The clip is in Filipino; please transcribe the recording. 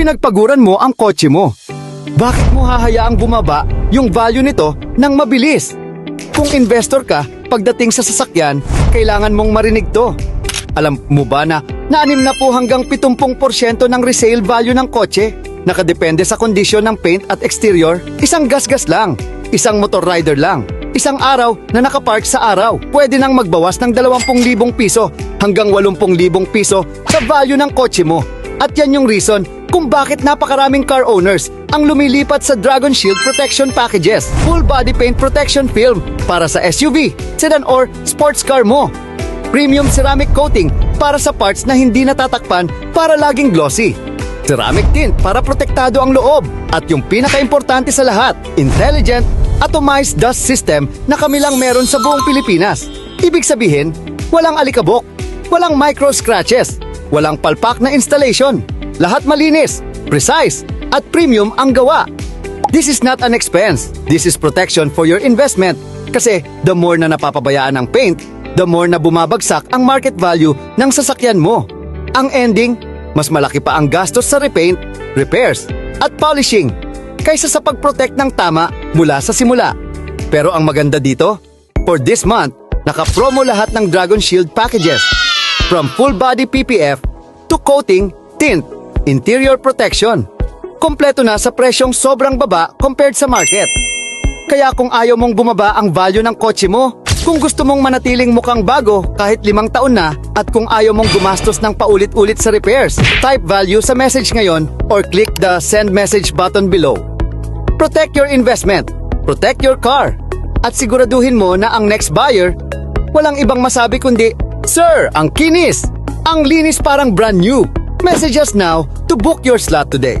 pinagpaguran mo ang kotse mo. Bakit mo hahayaang bumaba yung value nito ng mabilis? Kung investor ka, pagdating sa sasakyan, kailangan mong marinig to. Alam mo ba na naanim na po hanggang 70% ng resale value ng kotse? Nakadepende sa kondisyon ng paint at exterior, isang gasgas lang, isang motor rider lang, isang araw na nakapark sa araw. Pwede nang magbawas ng 20,000 piso hanggang 80,000 piso sa value ng kotse mo. At yan yung reason kung bakit napakaraming car owners ang lumilipat sa Dragon Shield Protection Packages. Full body paint protection film para sa SUV, sedan or sports car mo. Premium ceramic coating para sa parts na hindi natatakpan para laging glossy. Ceramic tint para protektado ang loob. At yung pinaka-importante sa lahat, intelligent, atomized dust system na kami lang meron sa buong Pilipinas. Ibig sabihin, walang alikabok, walang micro scratches, walang palpak na installation. Lahat malinis, precise, at premium ang gawa. This is not an expense. This is protection for your investment. Kasi the more na napapabayaan ang paint, the more na bumabagsak ang market value ng sasakyan mo. Ang ending, mas malaki pa ang gastos sa repaint, repairs, at polishing kaysa sa pag-protect ng tama mula sa simula. Pero ang maganda dito, for this month, naka-promo lahat ng Dragon Shield packages. From full body PPF to coating, tint, interior protection. Kompleto na sa presyong sobrang baba compared sa market. Kaya kung ayaw mong bumaba ang value ng kotse mo, kung gusto mong manatiling mukhang bago kahit limang taon na, at kung ayaw mong gumastos ng paulit-ulit sa repairs, type value sa message ngayon or click the send message button below. Protect your investment, protect your car, at siguraduhin mo na ang next buyer, walang ibang masabi kundi, Sir, ang kinis! Ang linis parang brand new! Message us now to book your slot today.